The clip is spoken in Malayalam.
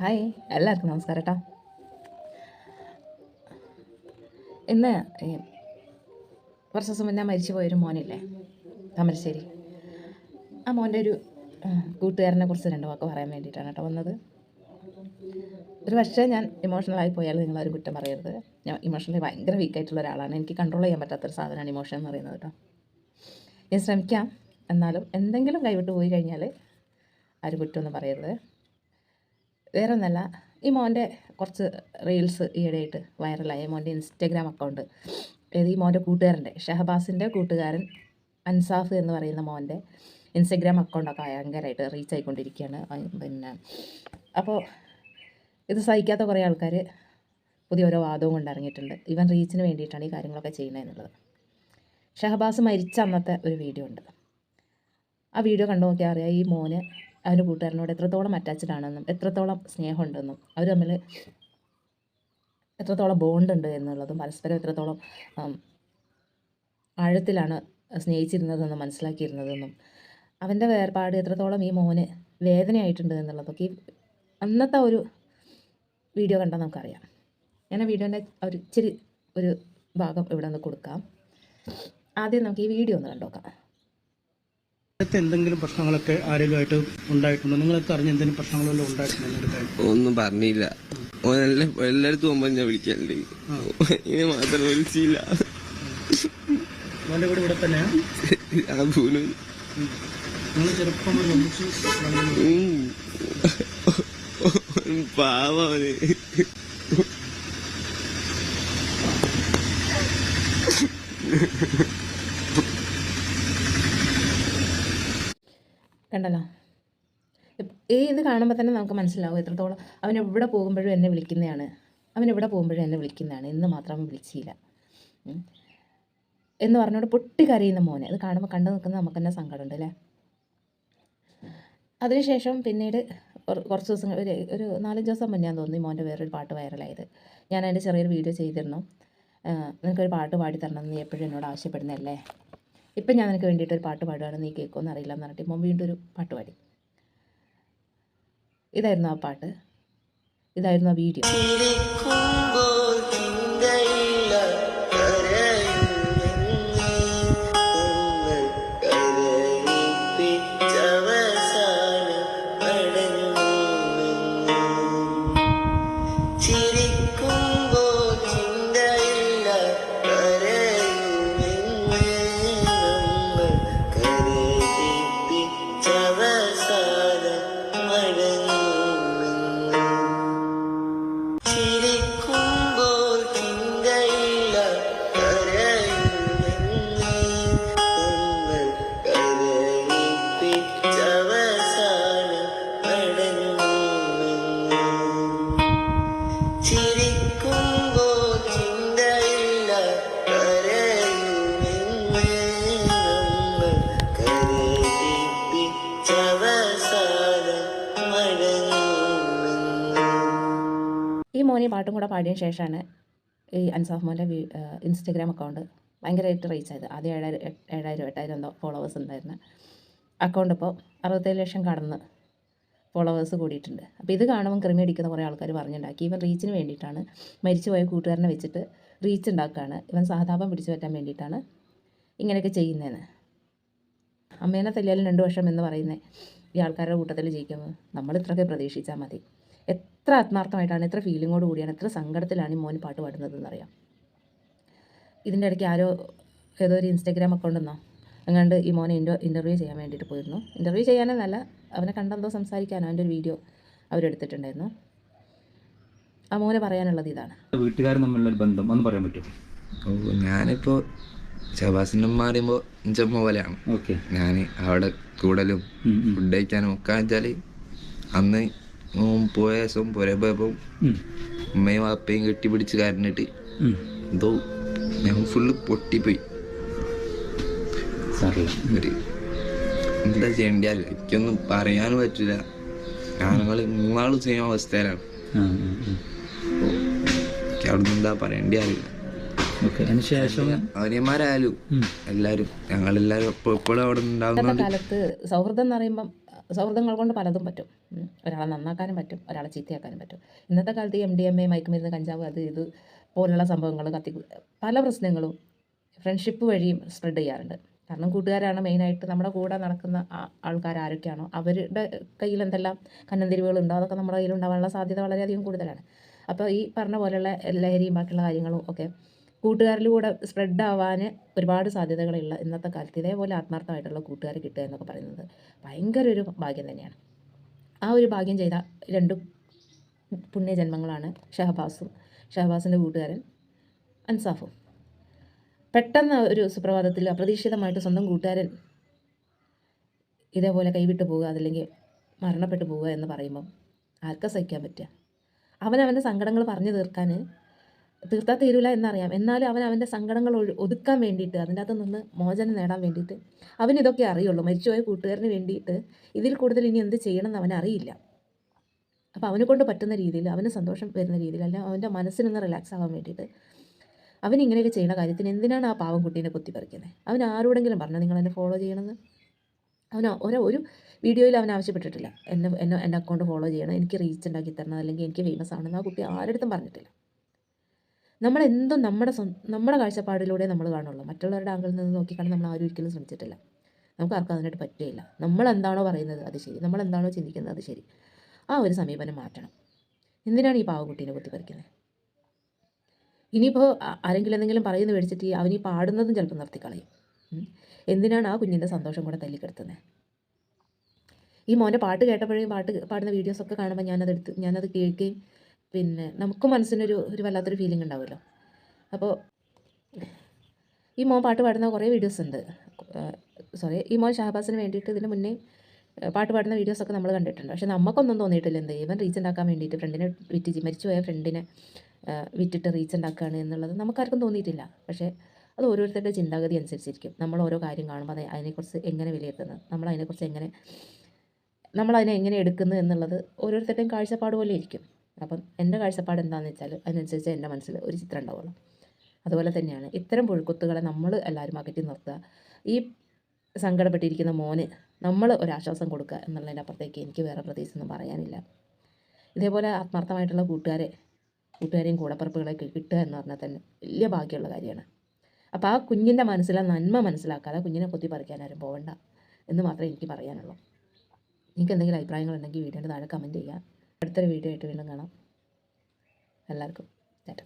ഹായ് എല്ലാവർക്കും നമസ്കാരം കേട്ടോ ഇന്ന് കുറച്ച് ദിവസം മുന്നേ മരിച്ചു പോയൊരു മോനില്ലേ താമരശ്ശേരി. ആ മോന്റെ ഒരു കൂട്ടുകാരനെ കുറിച്ച് രണ്ട് വാക്ക് പറയാൻ വേണ്ടിയിട്ടാണ് കേട്ടോ വന്നത്. ഒരു പക്ഷേ ഞാൻ ഇമോഷണലായി പോയാൽ നിങ്ങളൊരു കുറ്റം പറയരുത്. ഞാൻ ഇമോഷണലി ഭയങ്കര വീക്കായിട്ടുള്ള ഒരാളാണ്. എനിക്ക് കൺട്രോൾ ചെയ്യാൻ പറ്റാത്തൊരു സാധനമാണ് ഇമോഷൻ എന്ന് പറയുന്നത് കേട്ടോ ഞാൻ ശ്രമിക്കാം. എന്നാലും എന്തെങ്കിലും കൈവിട്ട് പോയി കഴിഞ്ഞാൽ ആരും കുറ്റമൊന്നും പറയരുത്. വേറെ ഒന്നല്ല ഈ മോന്റെ കുറച്ച് റീൽസ് ഈയിടെയായിട്ട് വൈറലായി മോന്റെ ഇൻസ്റ്റഗ്രാം അക്കൗണ്ട് അതായത് ഈ മോന്റെ കൂട്ടുകാരന്റെ ഷഹബാസിന്റെ കൂട്ടുകാരൻ അൻസാഫ് എന്ന് പറയുന്ന മോന്റെ ഇൻസ്റ്റഗ്രാം അക്കൗണ്ടൊക്കെ ഭയങ്കരമായിട്ട് റീച്ച് ആയിക്കൊണ്ടിരിക്കുകയാണ്. പിന്നെ അപ്പോൾ ഇത് സഹിക്കാത്ത കുറേ ആൾക്കാർ പുതിയ ഓരോ വാദവും കൊണ്ട് ഇറങ്ങിയിട്ടുണ്ട്. ഇവൻ റീച്ചിന് വേണ്ടിയിട്ടാണ് ഈ കാര്യങ്ങളൊക്കെ ചെയ്യുന്നത് എന്നുള്ളത്. ഷഹബാസ് മരിച്ച അന്നത്തെ ഒരു വീഡിയോ ഉണ്ട്. ആ വീഡിയോ കണ്ടു നോക്കിയാൽ അറിയാം ഈ മോന് അവന്റെ കൂട്ടുകാരനോട് എത്രത്തോളം അറ്റാച്ച്ഡ് ആണെന്നും എത്രത്തോളം സ്നേഹമുണ്ടെന്നും അവർ തമ്മിൽ എത്രത്തോളം ബോണ്ടുണ്ട് എന്നുള്ളതും പരസ്പരം എത്രത്തോളം ആഴത്തിലാണ് സ്നേഹിച്ചിരുന്നതെന്നും മനസ്സിലാക്കിയിരുന്നതെന്നും അവന്റെ വേർപാട് എത്രത്തോളം ഈ മോന് വേദനയായിട്ടുണ്ട് എന്നുള്ളതൊക്കെ ഈ അന്നത്തെ ഒരു വീഡിയോ കണ്ടാൽ നമുക്കറിയാം. ഞാൻ വീഡിയോന്റെ ഒരു ഇച്ചിരി ഒരു ഭാഗം ഇവിടെ നിന്ന് കൊടുക്കാം. ആദ്യം നമുക്ക് ഈ വീഡിയോ ഒന്ന് കണ്ടോക്കാം. നേരത്തെ എന്തെങ്കിലും പ്രശ്നങ്ങളൊക്കെ ആരെങ്കിലുമായിട്ട് ഉണ്ടായിട്ടുണ്ടോ? നിങ്ങൾക്ക് അറിഞ്ഞ എന്തെങ്കിലും പ്രശ്നങ്ങളെല്ലാം ഉണ്ടായിട്ടുണ്ടോ ഒന്നും പറഞ്ഞില്ല. ഓൻ എല്ലാ എല്ലായിടത്തും പോകുമ്പോ ഞാൻ വിളിക്കാറുണ്ട്. ഇനി മാത്രം വിളിച്ചില്ല. മോന്റെ വീട് ഇവിടെ തന്നെയാണ് നിങ്ങൾ ചെറുപ്പം മുതൽ ഒന്നിച്ച് വളർന്നു. കണ്ടല്ലോ? ഈ ഇത് കാണുമ്പോൾ തന്നെ നമുക്ക് മനസ്സിലാവും എത്രത്തോളം അവൻ എവിടെ പോകുമ്പോഴും എന്നെ വിളിക്കുന്നതാണ്. അവൻ എവിടെ പോകുമ്പോഴും എന്നെ വിളിക്കുന്നതാണ്. ഇന്ന് മാത്രം അവൻ വിളിച്ചില്ല എന്ന് പറഞ്ഞോട് പൊട്ടി കരയുന്ന മോനെ. അത് കാണുമ്പോൾ കണ്ടു നിൽക്കുന്ന നമുക്ക് തന്നെ സങ്കടമുണ്ട് അല്ലേ? അതിനുശേഷം പിന്നീട് കുറച്ച് ദിവസം ഒരു ഒരു നാലഞ്ച് ദിവസം മുന്നേ തോന്നി മോന്റെ വേറൊരു പാട്ട് വൈറലായത്. ഞാൻ അതിന്റെ ചെറിയൊരു വീഡിയോ ചെയ്തിരുന്നു. നിനക്കൊരു പാട്ട് പാടി തരണം എന്ന് എപ്പോഴും എന്നോട് ആവശ്യപ്പെടുന്നതല്ലേ? ഇപ്പം ഞാൻ നിനക്ക് വേണ്ടിയിട്ട് ഒരു പാട്ട് പാടുകയാണ് നീ കേൾക്കുമെന്ന് അറിയില്ല എന്ന് പറഞ്ഞിട്ട് ഇപ്പം വീണ്ടും ഒരു പാട്ട് പാടി. ഇതായിരുന്നു ആ പാട്ട്. ഇതായിരുന്നു ആ വീഡിയോ. മോനെ പാട്ടും കൂടെ പാടിയ ശേഷമാണ് ഈ അൻസാഫ് മോന്റെ ഇൻസ്റ്റഗ്രാം അക്കൗണ്ട് ഭയങ്കരമായിട്ട് റീച്ച് ആയത്. ആദ്യം ഏഴായിരം ഏഴായിരം എട്ടായിരം എന്തോ ഫോളോവേഴ്സ് ഉണ്ടായിരുന്നു. അക്കൗണ്ട് ഇപ്പോൾ അറുപത്തേഴ് ലക്ഷം കടന്ന് ഫോളോവേഴ്സ് കൂടിയിട്ടുണ്ട്. അപ്പോൾ ഇത് കാണുമ്പോൾ ക്രിമി അടിക്കുന്ന കുറേ ആൾക്കാർ പറഞ്ഞിട്ടുണ്ടാക്കി ഇവൻ റീച്ചിന് വേണ്ടിയിട്ടാണ് മരിച്ചുപോയ കൂട്ടുകാരനെ വെച്ചിട്ട് റീച്ച് ഉണ്ടാക്കുകയാണ് ഇവൻ സഹതാപം പിടിച്ചു പറ്റാൻ വേണ്ടിയിട്ടാണ് ഇങ്ങനെയൊക്കെ ചെയ്യുന്നതെന്ന് അമ്മേനെ തല്ലിയാലും രണ്ട് വർഷം എന്ന് പറയുന്നത് ഈ ആൾക്കാരുടെ കൂട്ടത്തിൽ ജയിക്കുമ്പോൾ നമ്മൾ ഇത്രയൊക്കെ പ്രതീക്ഷിച്ചാൽ മതി. എത്ര ആത്മാർത്ഥമായിട്ടാണ് എത്ര ഫീലിങ്ങോട് കൂടിയാണ് എത്ര സങ്കടത്തിലാണ് ഈ മോന് പാട്ട് പാടുന്നത് എന്നറിയാം ഇതിന്റെ ഇടയ്ക്ക് ആരോ ഏതോ ഒരു ഇൻസ്റ്റാഗ്രാം അക്കൗണ്ട് എന്നോ അങ്ങാണ്ട് ഈ മോനെ ഇന്റർ ഇന്റർവ്യൂ ചെയ്യാൻ വേണ്ടിയിട്ട് പോയിരുന്നു. ഇന്റർവ്യൂ ചെയ്യാനെന്നല്ല അവനെ കണ്ടെന്തോ സംസാരിക്കാനോ അവന്റെ ഒരു വീഡിയോ അവരെടുത്തിട്ടുണ്ടായിരുന്നു. ആ മോനെ പറയാനുള്ളത് ഇതാണ്. വീട്ടുകാരും തമ്മിലുള്ള ഒരു ബന്ധം ഒന്ന് പറയാൻ പറ്റുമോ? ഓ ഞാനിപ്പോ ഷബാസിന്റെ ഉമ്മ പറയുമ്പോ ഇഞ്ചമ്മ പോലെയാണ്. ഓക്കെ. ഞാൻ അവിടെ കൂടലും ഫുഡ് കഴിക്കാനും ഒക്കെ വെച്ചാൽ അന്ന് ഓൻ പോയ ദിവസം പുര പോയപ്പം ഉമ്മയും കെട്ടി കെട്ടിപ്പിടിച്ച് കരഞ്ഞിട്ട് എന്തോ ഞാൻ ഫുള്ള് പൊട്ടിപ്പോയി. പോയി ഒരു എന്താ ചെയ്യണ്ടല്ല എനിക്കൊന്നും പറയാനും പറ്റില്ല ഞങ്ങൾ മൂന്നാളും സെയിം അവസ്ഥയിലാണ്. എനിക്ക് അവിടുന്ന് എന്താ പറയേണ്ടി അറിയില്ല. ശേഷം? അവനിയന്മാരായാലും എല്ലാരും ഞങ്ങളെല്ലാരും എപ്പോഴും അവിടെ ഉണ്ടാവുന്ന ഉണ്ടാകുന്നോണ്ട് കാലത്ത് സൗഹൃദം എന്ന് പറയുമ്പം സൗഹൃദങ്ങൾ കൊണ്ട് പലതും പറ്റും. ഒരാളെ നന്നാക്കാനും പറ്റും ഒരാളെ ചീത്തയാക്കാനും പറ്റും. ഇന്നത്തെ കാലത്ത് എം ഡി എം എ മയക്കുമരുന്ന് കഞ്ചാവ് അത് ഇത് പോലുള്ള സംഭവങ്ങൾ കത്തി പല പ്രശ്നങ്ങളും ഫ്രണ്ട്ഷിപ്പ് വഴിയും സ്പ്രെഡ് ചെയ്യാറുണ്ട്. കാരണം കൂട്ടുകാരാണ് മെയിനായിട്ട് നമ്മുടെ കൂടെ നടക്കുന്ന ആൾക്കാർ ആരൊക്കെയാണോ അവരുടെ കയ്യിൽ എന്തെല്ലാം കന്നന്തിരിവുകളുണ്ടോ അതൊക്കെ നമ്മുടെ കയ്യിൽ ഉണ്ടാവാനുള്ള സാധ്യത വളരെയധികം കൂടുതലാണ്. അപ്പോൾ ഈ പറഞ്ഞ പോലെയുള്ള ലഹരിയും ബാക്കിയുള്ള കാര്യങ്ങളും ഒക്കെ കൂട്ടുകാരിലൂടെ സ്പ്രെഡ് ആവാൻ ഒരുപാട് സാധ്യതകളുള്ള ഇന്നത്തെ കാലത്ത് ഇതേപോലെ ആത്മാർത്ഥമായിട്ടുള്ള കൂട്ടുകാർ കിട്ടുക എന്നൊക്കെ പറയുന്നത് ഭയങ്കര ഒരു ഭാഗ്യം തന്നെയാണ്. ആ ഒരു ഭാഗ്യം ചെയ്ത രണ്ട് പുണ്യജന്മങ്ങളാണ് ഷഹബാസും ഷഹബാസിന്റെ കൂട്ടുകാരൻ അൻസാഫും. പെട്ടെന്ന് ഒരു സുപ്രഭാതത്തിൽ അപ്രതീക്ഷിതമായിട്ട് സ്വന്തം കൂട്ടുകാരൻ ഇതേപോലെ കൈവിട്ട് പോവുക അതല്ലെങ്കിൽ മരണപ്പെട്ടു പോവുക എന്ന് പറയുമ്പം ആർക്കാ സഹിക്കാൻ പറ്റുക? അവനവന്റെ സങ്കടങ്ങൾ പറഞ്ഞു തീർക്കാൻ തീർത്താൽ തീരൂല എന്നറിയാം. എന്നാലും അവൻ അവന്റെ സങ്കടങ്ങൾ ഒതുക്കാൻ വേണ്ടിയിട്ട് അതിന്റെ അകത്ത് നിന്ന് മോചനം നേടാൻ വേണ്ടിയിട്ട് അവൻ ഇതൊക്കെ അറിയുള്ളൂ. മരിച്ചുപോയ കൂട്ടുകാരന് വേണ്ടിയിട്ട് ഇതിൽ കൂടുതൽ ഇനി എന്ത് ചെയ്യണമെന്ന് അവൻ അറിയില്ല. അപ്പോൾ അവനെ കൊണ്ട് പറ്റുന്ന രീതിയിൽ അവന് സന്തോഷം വരുന്ന രീതിയിൽ അല്ല അവന്റെ മനസ്സിനൊന്ന് റിലാക്സ് ആവാൻ വേണ്ടിയിട്ട് അവൻ ഇങ്ങനെയൊക്കെ ചെയ്യുന്ന കാര്യത്തിന് എന്തിനാണ് ആ പാവം കുട്ടീനെ കുത്തി പറിക്കുന്നത് അവൻ ആരോടെങ്കിലും പറഞ്ഞു നിങ്ങൾ എന്നെ ഫോളോ ചെയ്യണമെന്ന്? അവൻ ഓരോ ഒരു വീഡിയോയിൽ അവൻ ആവശ്യപ്പെട്ടിട്ടില്ല. എന്നെ എന്നെ എന്റെ അക്കൗണ്ട് ഫോളോ ചെയ്യണം. എനിക്ക് റീച്ച് ഉണ്ടാക്കി തരണം. അല്ലെങ്കിൽ എനിക്ക് ഫേമസ് ആണെന്ന് ആ കുട്ടി ആരുടെ അടുത്തും പറഞ്ഞിട്ടില്ല. നമ്മളെന്തും നമ്മുടെ സ്വ നമ്മുടെ കാഴ്ചപ്പാടിലൂടെ നമ്മൾ കാണുള്ളൂ. മറ്റുള്ളവരുടെ ആംഗിളിൽ നിന്ന് നോക്കിക്കാണാൻ നമ്മൾ ആരും ഒരിക്കലും ശ്രമിച്ചിട്ടില്ല. നമുക്ക് ആർക്കും അതിനായിട്ട് പറ്റുകയില്ല. നമ്മൾ എന്താണോ പറയുന്നത് അത് ശരി. നമ്മൾ എന്താണോ ചിന്തിക്കുന്നത് അത് ശരി. ആ ഒരു സമീപനം മാറ്റണം. എന്തിനാണ് ഈ പാവക്കുട്ടീനെ കുത്തിപ്പറിക്കുന്നത് ഇനിയിപ്പോൾ ആരെങ്കിലും എന്തെങ്കിലും പറയുന്നത് മേടിച്ചിട്ട് ഈ പാടുന്നതും ചിലപ്പോൾ നിർത്തിക്കളയും. എന്തിനാണ് ആ കുഞ്ഞിന്റെ സന്തോഷം കൂടെ തല്ലിക്കെടുത്തുന്നത് ഈ മോന്റെ പാട്ട് കേട്ടപ്പോഴേ പാട്ട് പാടുന്ന വീഡിയോസൊക്കെ കാണുമ്പോൾ ഞാനത് എടുത്ത് ഞാനത് കേൾക്കുകയും പിന്നെ നമുക്ക് മനസ്സിനൊരു ഒരു വല്ലാത്തൊരു ഫീലിംഗ് ഉണ്ടാവുമല്ലോ. അപ്പോൾ ഈ മോൻ പാട്ട് പാടുന്ന കുറേ വീഡിയോസ് ഉണ്ട്. സോറി ഈ മോൻ ഷഹബാസിന് വേണ്ടിയിട്ട് ഇതിന് മുന്നേ പാട്ട് പാടുന്ന വീഡിയോസൊക്കെ നമ്മൾ കണ്ടിട്ടുണ്ട്. പക്ഷെ നമുക്കൊന്നും തോന്നിയിട്ടില്ല എന്ത് ഇവൻ റീച്ച് ഉണ്ടാക്കാൻ വേണ്ടിയിട്ട് ഫ്രണ്ടിനെ വിറ്റ് മരിച്ചുപോയ ഫ്രണ്ടിനെ വിറ്റിട്ട് റീച്ച് ഉണ്ടാക്കുകയാണ് എന്നുള്ളത് നമുക്കാർക്കും തോന്നിയിട്ടില്ല. പക്ഷേ അത് ഓരോരുത്തരുടെ ചിന്താഗതി അനുസരിച്ചിരിക്കും. നമ്മൾ ഓരോ കാര്യം കാണുമ്പോൾ അത് അതിനെക്കുറിച്ച് എങ്ങനെ വിലയിരുത്തുന്നത് നമ്മൾ അതിനെക്കുറിച്ച് എങ്ങനെ നമ്മളതിനെ എങ്ങനെ എടുക്കുന്നു എന്നുള്ളത് ഓരോരുത്തരുടെയും കാഴ്ചപ്പാട് പോലെ ഇരിക്കും. അപ്പം എന്റെ കാഴ്ചപ്പാട് എന്താണെന്ന് വെച്ചാൽ അതിനനുസരിച്ച് എന്റെ മനസ്സിൽ ഒരു ചിത്രം ഉണ്ടാവുള്ളൂ. അതുപോലെ തന്നെയാണ് ഇത്തരം പുഴുക്കുത്തുകളെ നമ്മൾ എല്ലാവരും അകറ്റി നിർത്തുക. ഈ സങ്കടപ്പെട്ടിരിക്കുന്ന മോന് നമ്മൾ ഒരാശ്വാസം കൊടുക്കുക എന്നുള്ളതിന്റെ അപ്പുറത്തേക്ക് എനിക്ക് വേറെ പ്രത്യേകിച്ചൊന്നും പറയാനില്ല. ഇതേപോലെ ആത്മാർത്ഥമായിട്ടുള്ള കൂട്ടുകാരെ കൂട്ടുകാരെയും കൂടപ്പറപ്പുകളെയൊക്കെ കിട്ടുക എന്ന് പറഞ്ഞാൽ തന്നെ വലിയ ഭാഗ്യമുള്ള കാര്യമാണ്. അപ്പോൾ ആ കുഞ്ഞിന്റെ മനസ്സിലെ നന്മ മനസ്സിലാക്കാതെ കുഞ്ഞിനെ കൊത്തി പറിക്കാൻ ആരും പോകണ്ട എന്ന് മാത്രമേ എനിക്ക് പറയാനുള്ളൂ. നിങ്ങൾക്ക് എന്തെങ്കിലും അഭിപ്രായങ്ങളുണ്ടെങ്കിൽ വീഡിയോന്റെ താഴെ കമന്റ് ചെയ്യുക. അടുത്തൊരു വീഡിയോ ആയിട്ട് വീണ്ടും കാണാം. എല്ലാവർക്കും ചേട്ടാ